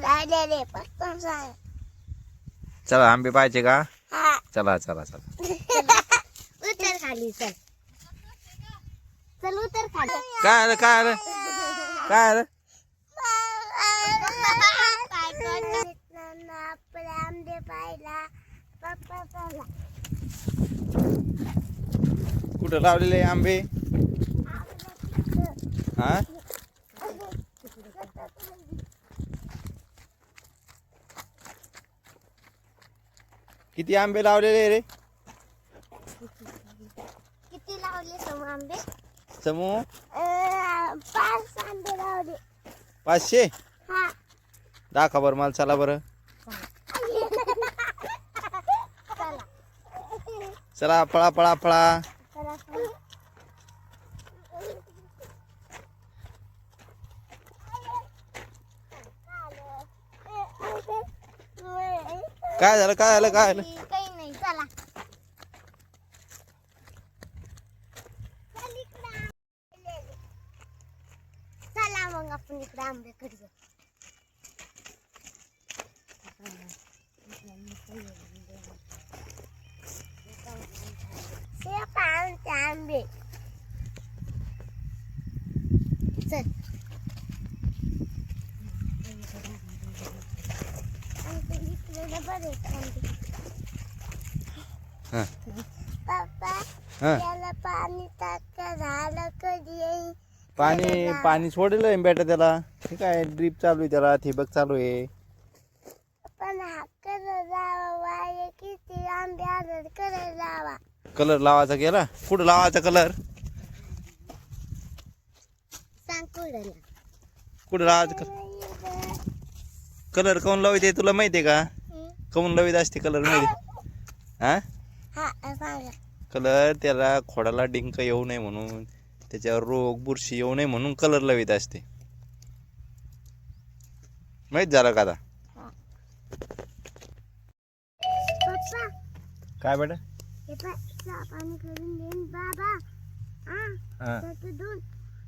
राहिलेले फक्त सांग. चला आंबे पाहिजे का? हा. चला चला चला. उतर खाली चल. चल उतर खाली. काय आलं काय आलं काय आलं आपले आंबे पाहिला. पप्पा पाहिला. कुठं लावलेले आंबे? हा? किती आंबे लावलेले रे किती लावले सम आंबे? समूह अं, पाच आंबे लावले. पाचशे? दाखवा बरं मला चला बरं. चला. चला पळा पळा पळा चला चला. काय झालं काय झालं काय झालं? काही नाही चला. चला मग आपण इकडे आंब्याकडे जाऊ हे पहा आमचे आंबे चल आमच्या इकडे ना बरेच आंबे हा. पप्पा त्याला पाणी टाका झालं कधी येईल? पाणी पाणी सोडलं बेटा त्याला. हे काय ड्रीप चालू आहे त्याला ठिबक चालू आहे. पण हा कलर लावा किती आंबे आलं कलर लावा. कलर लावायचा गेला? कुठं लावायचा कलर? सांग कुठं कुठं लावायचा कलर? काऊन लावते तुला माहिती आहे का? काऊन लावित असते कलर हा? हा सांगा. कलर त्याला खोडाला डिंक येऊ नये म्हणून त्याच्यावर रोग बुरशी येऊ नये म्हणून कलर लावित असते. माहीत झालं का आता? काय बेटा? हे पाणी करून देईन. बाबा. हा हा.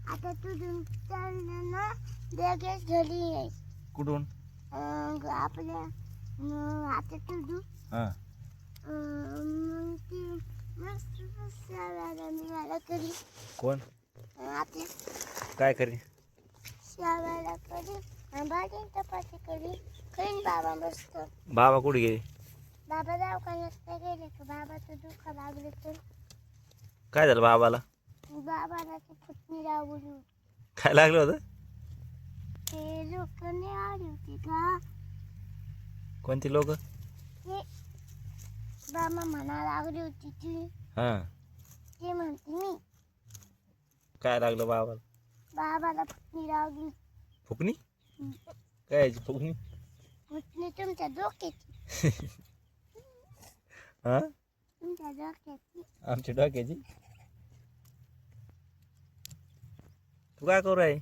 आता तू दूध चाललं ना लगेच घरी येईल कुठून? आपल्या आता तू दूध मग ते मस्त शाळेला करी कोण? आता काय करी? शाळेला करी भाजी चपाती करी खाईन बाबा मस्त बाबा कुठे गेले? बाबा दवाखान्यात नाही गेले का बाबाचं दुःख लागले तर काय झालं बाबाला? बाबाला ती फुटणी लावली काय लागलं होतं? ते लोक नाही आली होती का? कोणती लोक? ते बाबा म्हणा लागली होती ती. हा. ते म्हणते मी. काय लागलं बाबाला? बाबाला फुटणी लावली फुकणी? काय याची फुकणी? फुटणी तुमच्या डोक्याची. हा? तुमच्या डोक्याची. आमच्या डोक्याची? तू काय करू आहे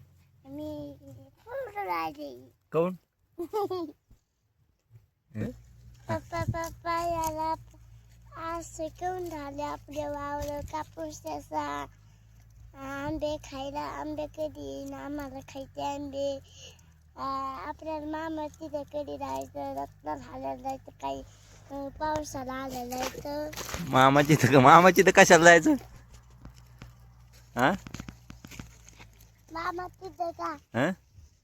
मी पूर्ण राहिले. काऊन? पप्पा पप्पा याला असं केऊन झाले आपल्या वावर कापूस त्याचा आंबे खायला आंबे कधी येईन आम्हाला खायचे आंबे. आपल्याला मामा तिथे कधी राहायचं रत्न घालायला जायचं काही पावसाला आलं जायचं. मामाची तर मामाची तर कशाला जायचं? हा मामा तिथे का? हा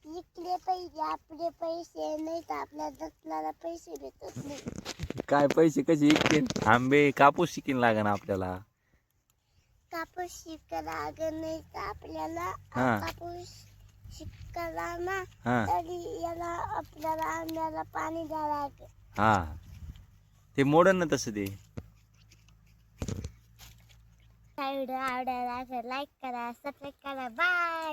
इकडे पैसे आपले पैसे नाही तर आपल्या रत्नाला पैसे भेटत नाही. काय पैसे कसे शिकतील आंबे कापूस शिकीन लागन आपल्याला. कापूस शिकायला अगं नाही तर आपल्याला. हा. कापूस शिकायला ना हा. तरी याला आपल्याला आंब्याला पाणी द्यावं लागेल. हा. ते मोडन ना तसं ते. व्हिडिओ आवडायला लाईक करा सबस्क्राईब करा. बाय!